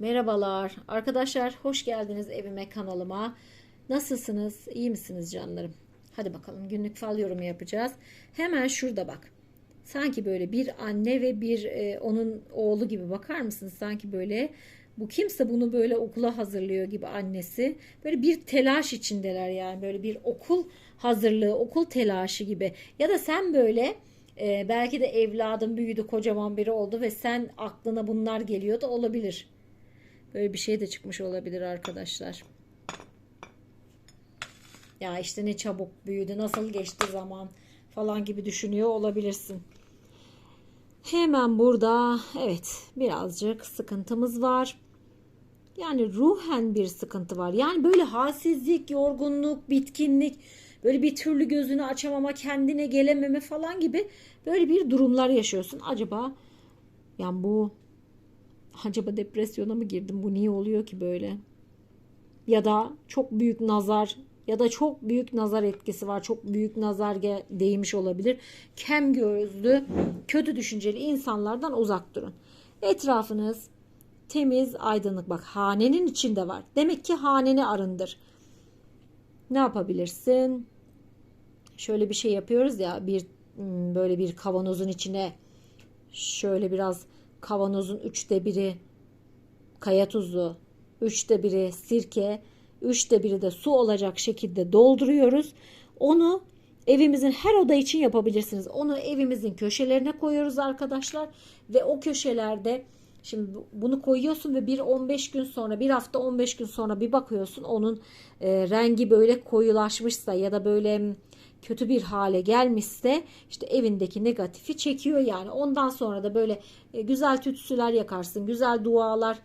Merhabalar arkadaşlar hoş geldiniz evime kanalıma. Nasılsınız? İyi misiniz canlarım? Hadi bakalım günlük fal yorumu yapacağız. Hemen şurada bak. Sanki böyle bir anne ve bir e, onun oğlu gibi bakar mısınız? Sanki böyle bu kimse bunu böyle okula hazırlıyor gibi annesi. Böyle bir telaş içindeler yani böyle bir okul hazırlığı, okul telaşı gibi. Ya da sen böyle e, belki de evladın büyüdü, kocaman biri oldu ve sen aklına bunlar geliyor da olabilir. Böyle bir şey de çıkmış olabilir arkadaşlar. Ya işte ne çabuk büyüdü, nasıl geçti zaman falan gibi düşünüyor olabilirsin. Hemen burada evet birazcık sıkıntımız var. Yani ruhen bir sıkıntı var. Yani böyle halsizlik, yorgunluk, bitkinlik, böyle bir türlü gözünü açamama, kendine gelememe falan gibi böyle bir durumlar yaşıyorsun. Acaba yani bu acaba depresyona mı girdim? Bu niye oluyor ki böyle? Ya da çok büyük nazar ya da çok büyük nazar etkisi var. Çok büyük nazar değmiş olabilir. Kem gözlü, kötü düşünceli insanlardan uzak durun. Etrafınız temiz, aydınlık. Bak hanenin içinde var. Demek ki haneni arındır. Ne yapabilirsin? Şöyle bir şey yapıyoruz ya bir hmm, böyle bir kavanozun içine şöyle biraz kavanozun üçte biri kaya tuzu, üçte biri sirke, üçte biri de su olacak şekilde dolduruyoruz. Onu evimizin her oda için yapabilirsiniz. Onu evimizin köşelerine koyuyoruz arkadaşlar ve o köşelerde Şimdi bunu koyuyorsun ve bir 15 gün sonra bir hafta 15 gün sonra bir bakıyorsun onun e, rengi böyle koyulaşmışsa ya da böyle kötü bir hale gelmişse işte evindeki negatifi çekiyor yani ondan sonra da böyle e, güzel tütsüler yakarsın güzel dualar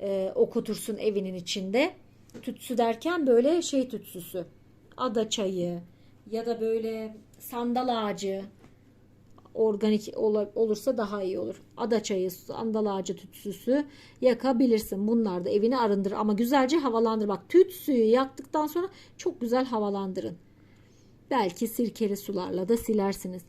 e, okutursun evinin içinde tütsü derken böyle şey tütsüsü ada çayı ya da böyle sandal ağacı organik olursa daha iyi olur. Ada çayı, sandal ağacı tütsüsü yakabilirsin. Bunlar da evini arındır ama güzelce havalandır. Bak tütsüyü yaktıktan sonra çok güzel havalandırın. Belki sirkeli sularla da silersiniz.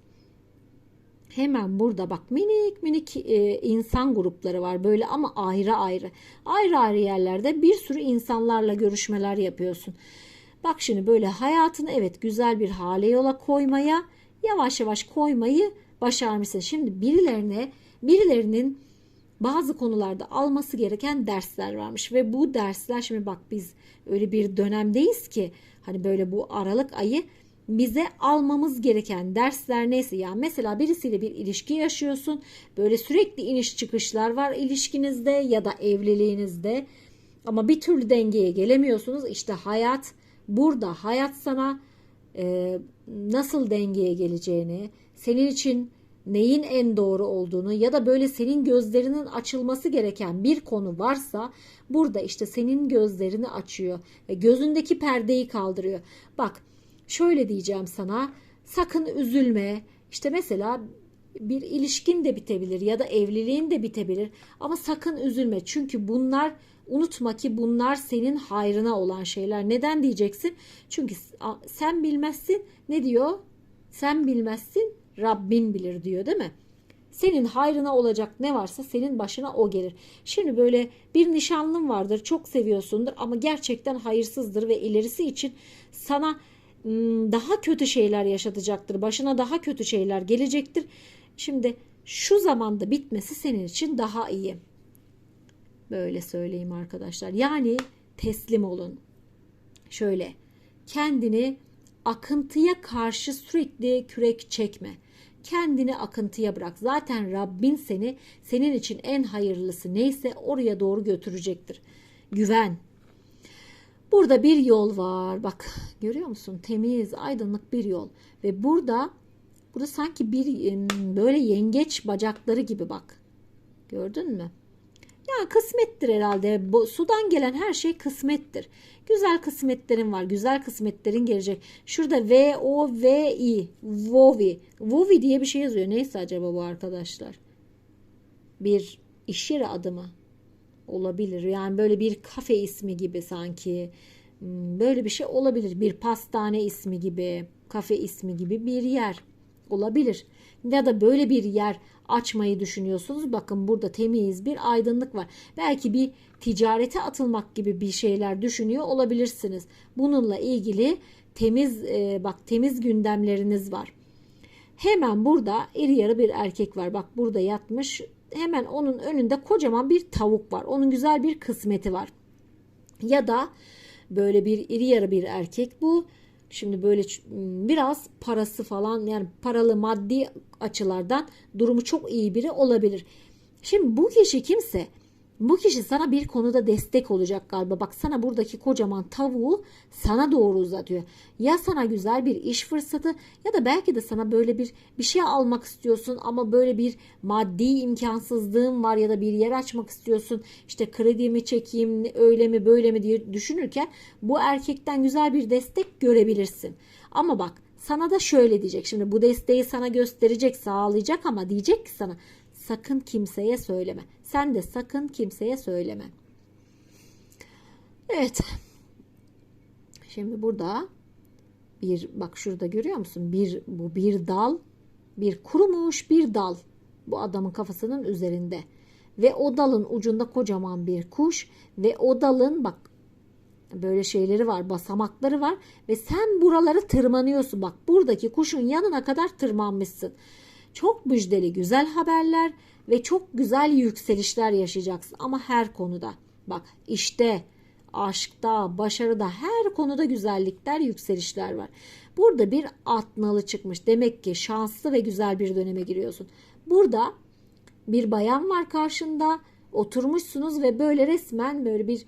Hemen burada bak minik minik e, insan grupları var böyle ama ayrı ayrı. Ayrı ayrı yerlerde bir sürü insanlarla görüşmeler yapıyorsun. Bak şimdi böyle hayatını evet güzel bir hale yola koymaya yavaş yavaş koymayı başarmışsın. Şimdi birilerine birilerinin bazı konularda alması gereken dersler varmış ve bu dersler şimdi bak biz öyle bir dönemdeyiz ki hani böyle bu Aralık ayı bize almamız gereken dersler neyse ya mesela birisiyle bir ilişki yaşıyorsun böyle sürekli iniş çıkışlar var ilişkinizde ya da evliliğinizde ama bir türlü dengeye gelemiyorsunuz işte hayat burada hayat sana e, nasıl dengeye geleceğini senin için neyin en doğru olduğunu ya da böyle senin gözlerinin açılması gereken bir konu varsa burada işte senin gözlerini açıyor ve gözündeki perdeyi kaldırıyor. Bak şöyle diyeceğim sana sakın üzülme işte mesela bir ilişkin de bitebilir ya da evliliğin de bitebilir ama sakın üzülme çünkü bunlar unutma ki bunlar senin hayrına olan şeyler. Neden diyeceksin? Çünkü sen bilmezsin ne diyor? Sen bilmezsin Rabbin bilir diyor değil mi? Senin hayrına olacak ne varsa senin başına o gelir. Şimdi böyle bir nişanlın vardır çok seviyorsundur ama gerçekten hayırsızdır ve ilerisi için sana daha kötü şeyler yaşatacaktır. Başına daha kötü şeyler gelecektir. Şimdi şu zamanda bitmesi senin için daha iyi. Böyle söyleyeyim arkadaşlar. Yani teslim olun. Şöyle kendini akıntıya karşı sürekli kürek çekme. Kendini akıntıya bırak. Zaten Rabbin seni senin için en hayırlısı neyse oraya doğru götürecektir. Güven. Burada bir yol var. Bak görüyor musun? Temiz, aydınlık bir yol. Ve burada burada sanki bir böyle yengeç bacakları gibi bak. Gördün mü? Ya kısmettir herhalde. Bu, sudan gelen her şey kısmettir. Güzel kısmetlerin var. Güzel kısmetlerin gelecek. Şurada V O V I Vovi. Vovi diye bir şey yazıyor. Neyse acaba bu arkadaşlar? Bir iş yeri adı mı? Olabilir. Yani böyle bir kafe ismi gibi sanki. Hmm, böyle bir şey olabilir. Bir pastane ismi gibi, kafe ismi gibi bir yer olabilir. ya da böyle bir yer açmayı düşünüyorsunuz. Bakın burada temiz bir aydınlık var. Belki bir ticarete atılmak gibi bir şeyler düşünüyor olabilirsiniz. Bununla ilgili temiz e, bak temiz gündemleriniz var. Hemen burada iri yarı bir erkek var. Bak burada yatmış. Hemen onun önünde kocaman bir tavuk var. Onun güzel bir kısmeti var. Ya da böyle bir iri yarı bir erkek bu. Şimdi böyle biraz parası falan yani paralı maddi açılardan durumu çok iyi biri olabilir. Şimdi bu kişi kimse bu kişi sana bir konuda destek olacak galiba. Bak sana buradaki kocaman tavuğu sana doğru uzatıyor. Ya sana güzel bir iş fırsatı ya da belki de sana böyle bir bir şey almak istiyorsun ama böyle bir maddi imkansızlığın var ya da bir yer açmak istiyorsun. İşte kredi mi çekeyim öyle mi böyle mi diye düşünürken bu erkekten güzel bir destek görebilirsin. Ama bak sana da şöyle diyecek. Şimdi bu desteği sana gösterecek, sağlayacak ama diyecek ki sana sakın kimseye söyleme. Sen de sakın kimseye söyleme. Evet. Şimdi burada bir bak şurada görüyor musun? Bir bu bir dal, bir kurumuş bir dal bu adamın kafasının üzerinde. Ve o dalın ucunda kocaman bir kuş ve o dalın bak böyle şeyleri var, basamakları var ve sen buraları tırmanıyorsun. Bak buradaki kuşun yanına kadar tırmanmışsın. Çok müjdeli güzel haberler ve çok güzel yükselişler yaşayacaksın ama her konuda. Bak işte aşkta, başarıda her konuda güzellikler, yükselişler var. Burada bir atnalı çıkmış. Demek ki şanslı ve güzel bir döneme giriyorsun. Burada bir bayan var karşında. Oturmuşsunuz ve böyle resmen böyle bir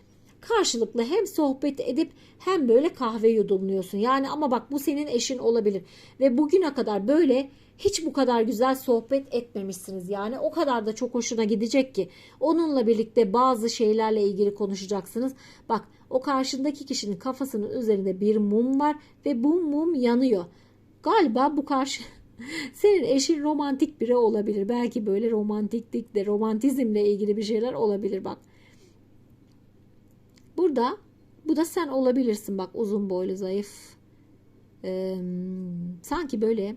karşılıklı hem sohbet edip hem böyle kahve yudumluyorsun. Yani ama bak bu senin eşin olabilir ve bugüne kadar böyle hiç bu kadar güzel sohbet etmemişsiniz. Yani o kadar da çok hoşuna gidecek ki onunla birlikte bazı şeylerle ilgili konuşacaksınız. Bak o karşındaki kişinin kafasının üzerinde bir mum var ve bu mum yanıyor. Galiba bu karşı senin eşin romantik biri olabilir. Belki böyle romantiklikle, romantizmle ilgili bir şeyler olabilir bak. Burada bu da sen olabilirsin bak uzun boylu zayıf. Ee, sanki böyle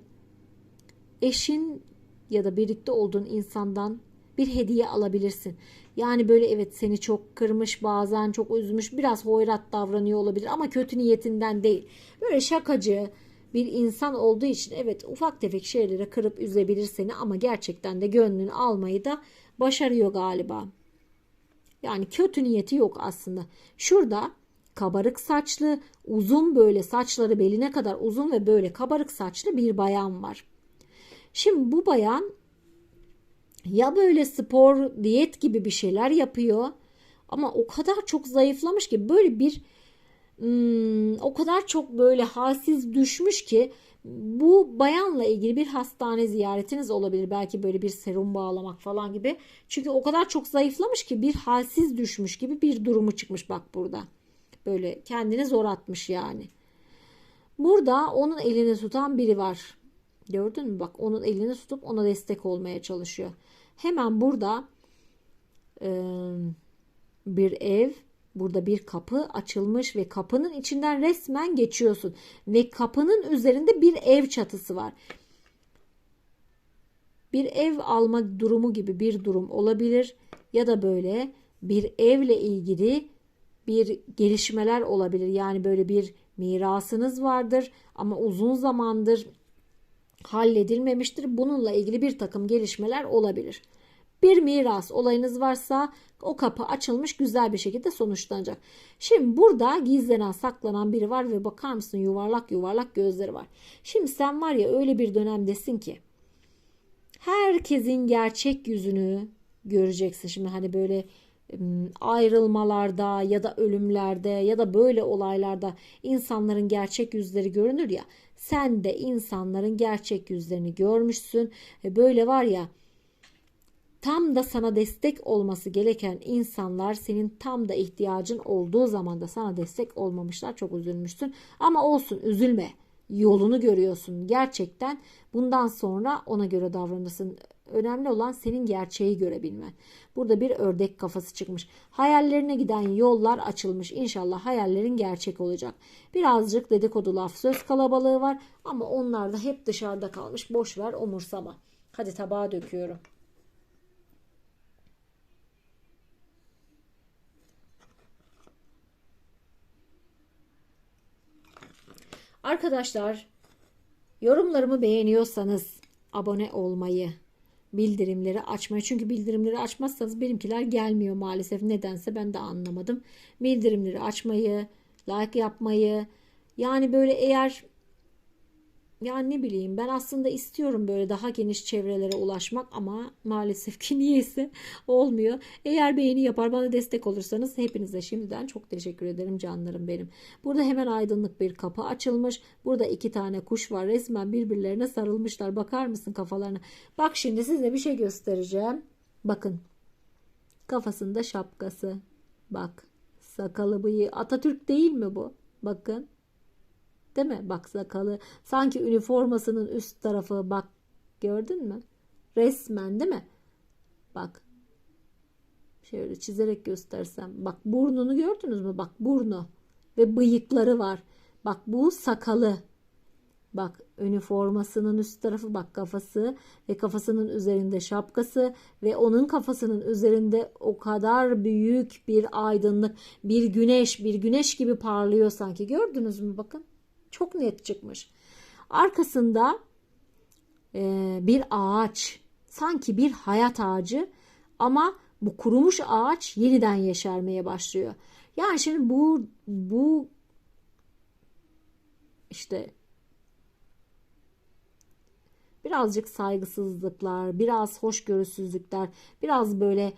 eşin ya da birlikte olduğun insandan bir hediye alabilirsin. Yani böyle evet seni çok kırmış bazen çok üzmüş biraz hoyrat davranıyor olabilir ama kötü niyetinden değil. Böyle şakacı bir insan olduğu için evet ufak tefek şeylere kırıp üzebilir seni ama gerçekten de gönlünü almayı da başarıyor galiba. Yani kötü niyeti yok aslında. Şurada kabarık saçlı, uzun böyle saçları beline kadar uzun ve böyle kabarık saçlı bir bayan var. Şimdi bu bayan ya böyle spor, diyet gibi bir şeyler yapıyor ama o kadar çok zayıflamış ki böyle bir hmm, o kadar çok böyle halsiz düşmüş ki bu bayanla ilgili bir hastane ziyaretiniz olabilir. Belki böyle bir serum bağlamak falan gibi. Çünkü o kadar çok zayıflamış ki bir halsiz düşmüş gibi bir durumu çıkmış bak burada. Böyle kendini zor atmış yani. Burada onun elini tutan biri var. Gördün mü? Bak onun elini tutup ona destek olmaya çalışıyor. Hemen burada e, bir ev, burada bir kapı açılmış ve kapının içinden resmen geçiyorsun. Ve kapının üzerinde bir ev çatısı var. Bir ev alma durumu gibi bir durum olabilir. Ya da böyle bir evle ilgili bir gelişmeler olabilir. Yani böyle bir mirasınız vardır ama uzun zamandır halledilmemiştir. Bununla ilgili bir takım gelişmeler olabilir. Bir miras olayınız varsa o kapı açılmış güzel bir şekilde sonuçlanacak. Şimdi burada gizlenen saklanan biri var ve bakar mısın yuvarlak yuvarlak gözleri var. Şimdi sen var ya öyle bir dönemdesin ki herkesin gerçek yüzünü göreceksin. Şimdi hani böyle ayrılmalarda ya da ölümlerde ya da böyle olaylarda insanların gerçek yüzleri görünür ya sen de insanların gerçek yüzlerini görmüşsün ve böyle var ya tam da sana destek olması gereken insanlar senin tam da ihtiyacın olduğu zaman da sana destek olmamışlar çok üzülmüşsün ama olsun üzülme yolunu görüyorsun gerçekten bundan sonra ona göre davranırsın Önemli olan senin gerçeği görebilmen. Burada bir ördek kafası çıkmış. Hayallerine giden yollar açılmış. İnşallah hayallerin gerçek olacak. Birazcık dedikodu laf söz kalabalığı var ama onlar da hep dışarıda kalmış. Boş ver umursama. Hadi tabağa döküyorum. Arkadaşlar yorumlarımı beğeniyorsanız abone olmayı, bildirimleri açmayı. Çünkü bildirimleri açmazsanız benimkiler gelmiyor maalesef. Nedense ben de anlamadım. Bildirimleri açmayı, like yapmayı. Yani böyle eğer yani ne bileyim ben aslında istiyorum böyle daha geniş çevrelere ulaşmak ama maalesef ki niyeyse olmuyor. Eğer beğeni yapar bana destek olursanız hepinize şimdiden çok teşekkür ederim canlarım benim. Burada hemen aydınlık bir kapı açılmış. Burada iki tane kuş var resmen birbirlerine sarılmışlar. Bakar mısın kafalarına? Bak şimdi size bir şey göstereceğim. Bakın kafasında şapkası. Bak sakalı bıyığı Atatürk değil mi bu? Bakın. Değil mi? Bak sakalı. Sanki üniformasının üst tarafı bak gördün mü? Resmen değil mi? Bak. Şöyle çizerek göstersem. Bak burnunu gördünüz mü? Bak burnu. Ve bıyıkları var. Bak bu sakalı. Bak üniformasının üst tarafı bak kafası ve kafasının üzerinde şapkası ve onun kafasının üzerinde o kadar büyük bir aydınlık bir güneş bir güneş gibi parlıyor sanki gördünüz mü bakın çok net çıkmış. Arkasında e, bir ağaç sanki bir hayat ağacı ama bu kurumuş ağaç yeniden yeşermeye başlıyor. Yani şimdi bu bu işte birazcık saygısızlıklar, biraz hoşgörüsüzlükler, biraz böyle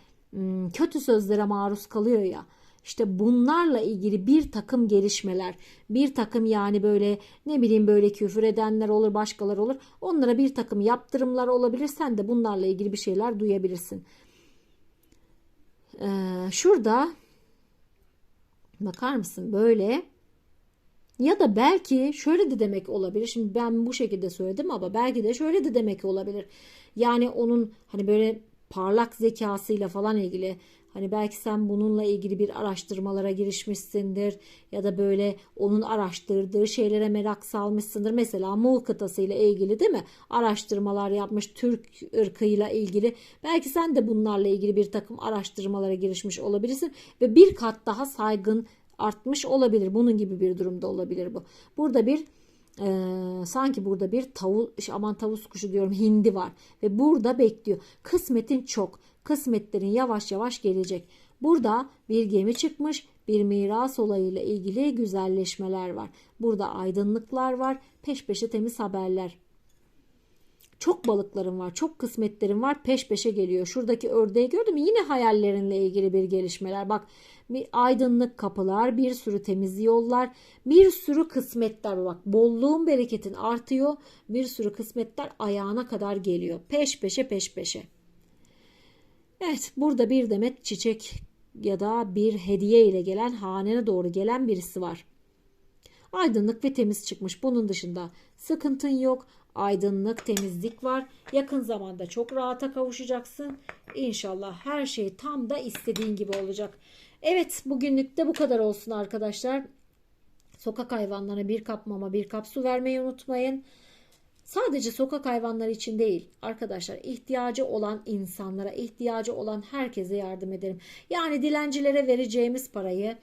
kötü sözlere maruz kalıyor ya. İşte bunlarla ilgili bir takım gelişmeler, bir takım yani böyle ne bileyim böyle küfür edenler olur, başkalar olur. Onlara bir takım yaptırımlar olabilir. Sen de bunlarla ilgili bir şeyler duyabilirsin. Ee, şurada bakar mısın böyle ya da belki şöyle de demek olabilir. Şimdi ben bu şekilde söyledim ama belki de şöyle de demek olabilir. Yani onun hani böyle parlak zekasıyla falan ilgili Hani belki sen bununla ilgili bir araştırmalara girişmişsindir ya da böyle onun araştırdığı şeylere merak salmışsındır. Mesela Muğ kıtası ile ilgili değil mi? Araştırmalar yapmış Türk ırkıyla ilgili. Belki sen de bunlarla ilgili bir takım araştırmalara girişmiş olabilirsin ve bir kat daha saygın artmış olabilir. Bunun gibi bir durumda olabilir bu. Burada bir ee, sanki burada bir tavus aman tavus kuşu diyorum hindi var ve burada bekliyor. Kısmetin çok. Kısmetlerin yavaş yavaş gelecek. Burada bir gemi çıkmış. Bir miras olayıyla ilgili güzelleşmeler var. Burada aydınlıklar var. Peş peşe temiz haberler. Çok balıklarım var, çok kısmetlerim var. Peş peşe geliyor. Şuradaki ördeği gördüm mü? Yine hayallerinle ilgili bir gelişmeler. Bak bir aydınlık kapılar, bir sürü temiz yollar, bir sürü kısmetler. Bak bolluğun bereketin artıyor. Bir sürü kısmetler ayağına kadar geliyor. Peş peşe peş peşe. Evet burada bir demet çiçek ya da bir hediye ile gelen hanene doğru gelen birisi var. Aydınlık ve temiz çıkmış. Bunun dışında sıkıntın yok. Aydınlık, temizlik var. Yakın zamanda çok rahata kavuşacaksın. İnşallah her şey tam da istediğin gibi olacak. Evet bugünlük de bu kadar olsun arkadaşlar. Sokak hayvanlarına bir kap mama bir kap su vermeyi unutmayın. Sadece sokak hayvanları için değil arkadaşlar ihtiyacı olan insanlara ihtiyacı olan herkese yardım edelim. Yani dilencilere vereceğimiz parayı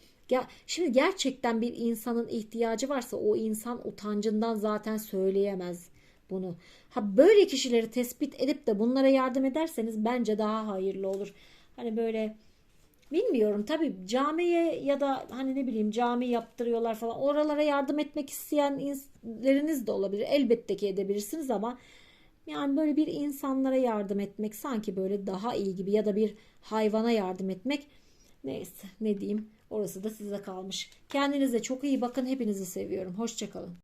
Şimdi gerçekten bir insanın ihtiyacı varsa o insan utancından zaten söyleyemez bunu. Ha böyle kişileri tespit edip de bunlara yardım ederseniz bence daha hayırlı olur. Hani böyle Bilmiyorum tabii camiye ya da hani ne bileyim cami yaptırıyorlar falan oralara yardım etmek isteyenleriniz de olabilir. Elbette ki edebilirsiniz ama yani böyle bir insanlara yardım etmek sanki böyle daha iyi gibi ya da bir hayvana yardım etmek neyse ne diyeyim orası da size kalmış. Kendinize çok iyi bakın hepinizi seviyorum. Hoşçakalın.